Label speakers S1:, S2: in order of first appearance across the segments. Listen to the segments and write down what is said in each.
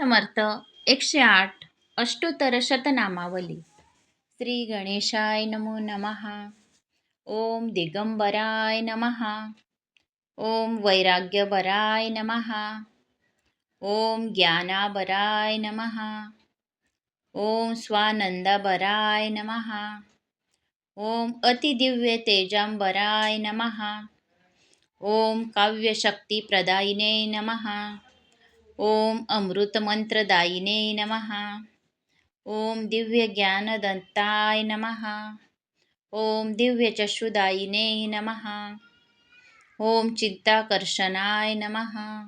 S1: समर्थ एकशे आठ अष्टोत्तर शतनामावली. श्री गणेशाय नमो नमः. ओम दिगंबराय नमः. ओम वैराग्यबराय नमः. ओम ज्ञानाबराय नमः. ओम स्वानंदाबराय नमः. ओम अतिदिव्य तेजांबराय नमः. ओम काव्यशक्तिप्रदायिने नमः. ओम अमृतमंत्रदायिने नमः। ओम दिव्यज्ञानदत्ताय नमः। ओम दिव्यचक्षुदायिने नमः। ओम चित्ताकर्षणाय नमः।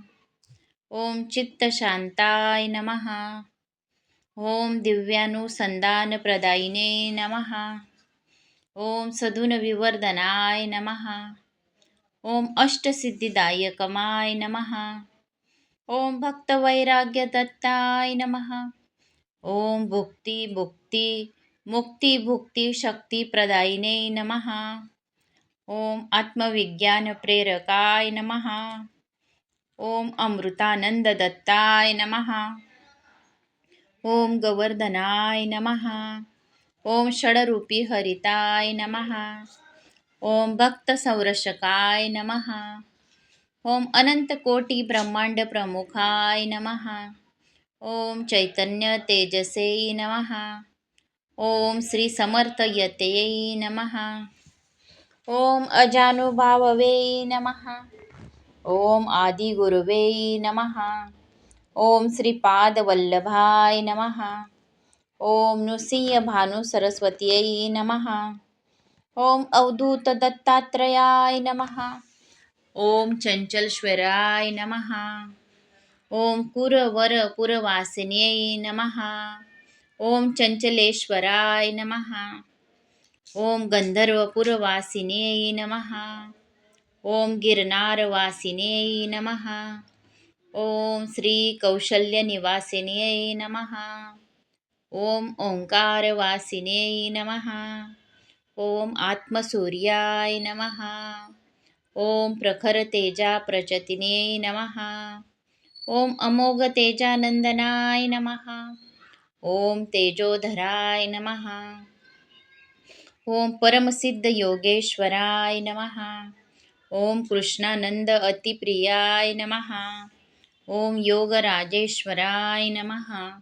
S1: ओम चित्तशांताय नमः। ओम दिव्यानुसंधानप्रदायिने नमः। ओम सदुनविवर्धनाय नमः। ओम अष्टसिद्धिदायकमाय नमः। ओम भक्तवैराग्यदत्ताय नमः। ओम भुक्ति भुक्ती मुक्ती भुक्ती शक्तिप्रदायिने नमः। ओम आत्मविज्ञानप्रेरकाय नमः। ओम अमृतानंददत्ताय नमः। ओम गोवर्धनाय नमः। ओम षडरूपी हरिताय नमः। ओम भक्तसंरक्षकाय नमः। ओम अनंतकोटी ब्रह्मांड प्रमुखाय नमः। ओम चैतन्य तेजसे नमः। ओम श्री समर्थयते नमः। ओम अजानुभाववे नमः। ओम आदिगुरुवे नमः। ओम श्रीपादवल्लभाय नमः। ओम नृसिंहभानुसरस्वत्यै नमः। ओम अवधूत दत्तात्रयाय नमः। ॐ चञ्चलेश्वराय नमः। ॐ कुरवरपुरवासिन्यै नमः। ॐ चञ्चलेश्वराय नमः। ॐ गन्धर्वपुरवासिन्यै नमः। ॐ गिरनारवासिन्यै नमः। ॐ श्रीकौशल्यनिवासिन्यै नमः। ॐ ओङ्कारवासिन्यै नमः। ॐ आत्मसूर्याय नमः। ओम प्रखर तेजा प्रचतिने नमः। अमोघ तेजानंदनाय नमः। ओम तेजोधराय नमः। ओम परमसिद्ध योगेश्वराय नमः। कृष्णानंद अतिप्रियाय नमः। ओम योगराजेश्वराय नमः।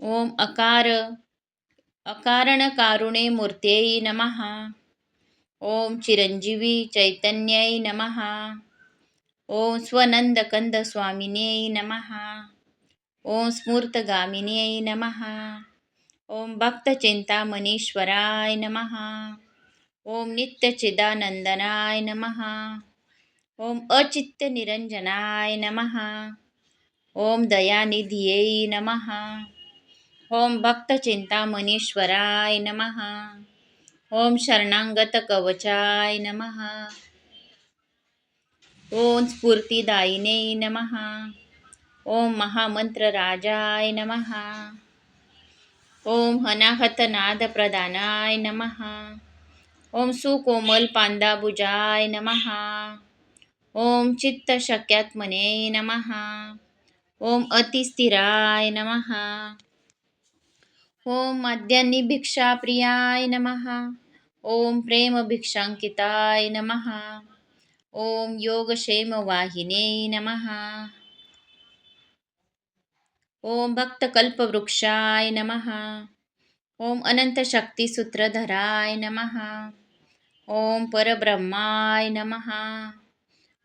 S1: ओम अकार, अकारणकारुणे मूर्त्यै नमः। ओम चिरंजीवी चैतन्यै नमः। ओम स्वनंदकंद स्वामिन्यै नमः। ओम स्मूर्तगामिन्यै नमः। ओम भक्तचिंतामणीश्वराय नमः। ओम नित्यचिदानंदनाय नमः। ओम अचित्यनिरंजनाय नमः। ओम दयानिधियै नमः। ओम भक्तचिंतामणीश्वराय नमः। ओम शरणांगत कवचाय नमः। ओम स्फूर्तिदायिने नमः। ओम महामंत्र राजाय नमः। ओम हनाहतनाद प्रदानाय नम। ओम सुकोमल पांदाबुजाय नमः। ओम चित्त चित्तशक्यात्मने नमः। ओम अतिस्थिराय नमः। ओम माद्यान्नी भिक्षाप्रियाय नमः। ओम प्रेमभिक्षाङ्किताय नमः। ओम योगक्षेमवाहिने नमः। ओम भक्तकल्पवृक्षाय नमः। ओम अनंतशक्तिसूत्रधराय नमः। ओम परब्रह्माय नमः।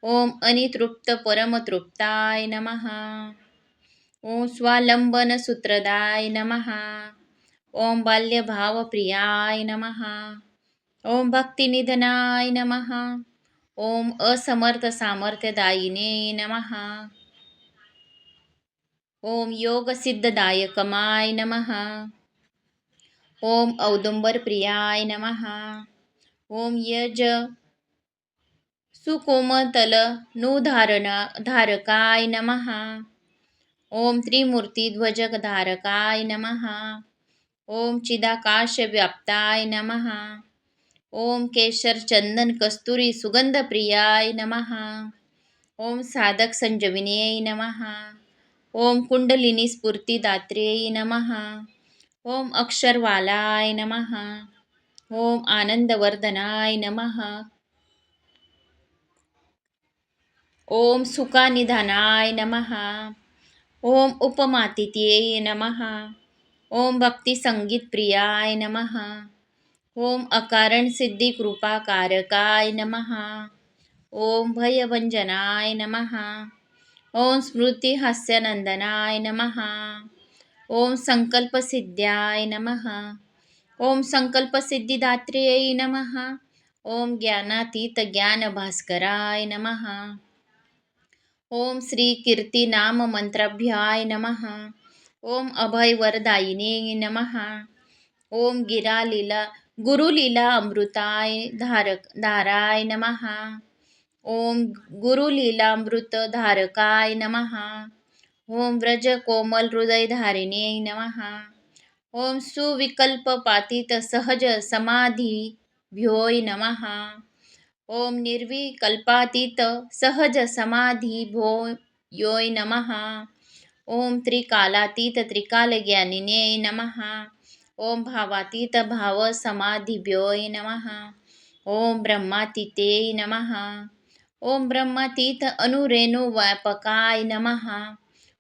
S1: ओम अनितृप्त परमतृप्ताय नमः। ओम स्वालंबनसूत्रदाय नमः। ओम बाल्यभावप्रियाय नमः। ओम भक्तिनिधनाय नमः। ओम असमर्थ सामर्थ्यदायिने नमः। ओम योगसिद्धदायकमाय नमः। ओम औदुंबरप्रियाय नमः। ओम यज सुकोमतल नुधारण धारकाय नमः। ओम त्रिमूर्तिध्वजधारकाय नमः। ओम चिदाकाशव्याप्ताय नमः। ओम केशर चंदन कस्तुरी सुगंधप्रियाय नमः। ओम साधक संजविन्यै नमः। ओम कुंडलिनी स्फूर्तिदात्रे नमः। ओम अक्षरवालाय नमः। ओम आनंदवर्धनाय नमः। ओम सुखानिधानाय नमः। ओम उपमातिथ्ये नमः। ओम भक्ति संगीत प्रियाय नमः। ओम अकारण सिद्धी कृपाकारकाय नमः। ओम भयभंजनाय नमः। ओम स्मृती हास्यनंदनाय नमः। ओम संकल्पसिद्ध्याय नमः। ओम संकल्पसिद्धिदात्र्यै नमः। ओम ज्ञानातीत ज्ञानभास्कराय नमः। ओम श्री कीर्ती नाम मंत्राभ्याय नमः। ओम अभय वरदायिने नमः। ओम गिरा लीला गुरुलीला अमृताय धारक, धाराय नमः। ओम गुरुलीलामृत धारकाय नमः। ओम व्रज कोमल हृदयधारिणे नमः। ओम सुविकल्प पातित सहज समाधी भ्योय नमः। ओम निर्विकल्पातीत सहज समाधी भो योय नमः। ओम त्रिकालातीत त्रिकाल ज्ञानिने नमः। ओम भावातीत भाव समाधिभ्योय नमः। ओम ब्रह्मातीते नमः। ओम ब्रह्मातीत अनुरेणु व्यापकाय नमः।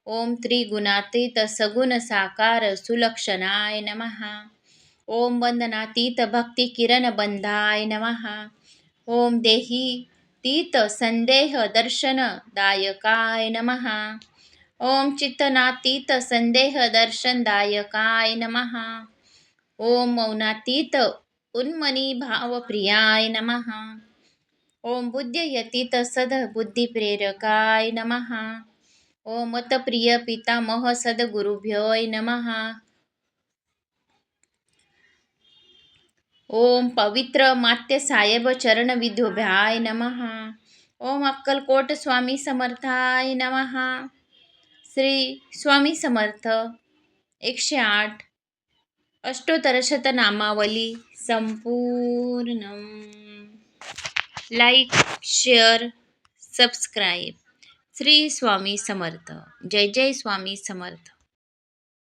S1: ओम त्रिगुणातीत सगुण साकार सुलक्षणाय नमः। ओम वंदनातीत भक्ती किरण बंधाय नमः। ओम देही तीत संदेह दर्शन दायकाय नमः। ओम चित्तनातीत संदेह दर्शन दायकाय नमः। ओम मौनातीत उन्मनी भाव भावप्रियाय नमः। ओम बुद्ध्ययतीत सद्बुद्धिप्रेरकाय नमः। ओम मतप्रिय पितामह सद्गुरुभ्योय नमः। ओम पवित्र मात्य साहेब चरण विधोभ्याय नमः। ओम अक्कलकोट स्वामी समर्थाय नमः। श्री स्वामी समर्थ एकशे आठ. अष्टोतरशतनामावली संपूर्ण like share subscribe Shri Swami Samarth. जय जय स्वामी समर्थ.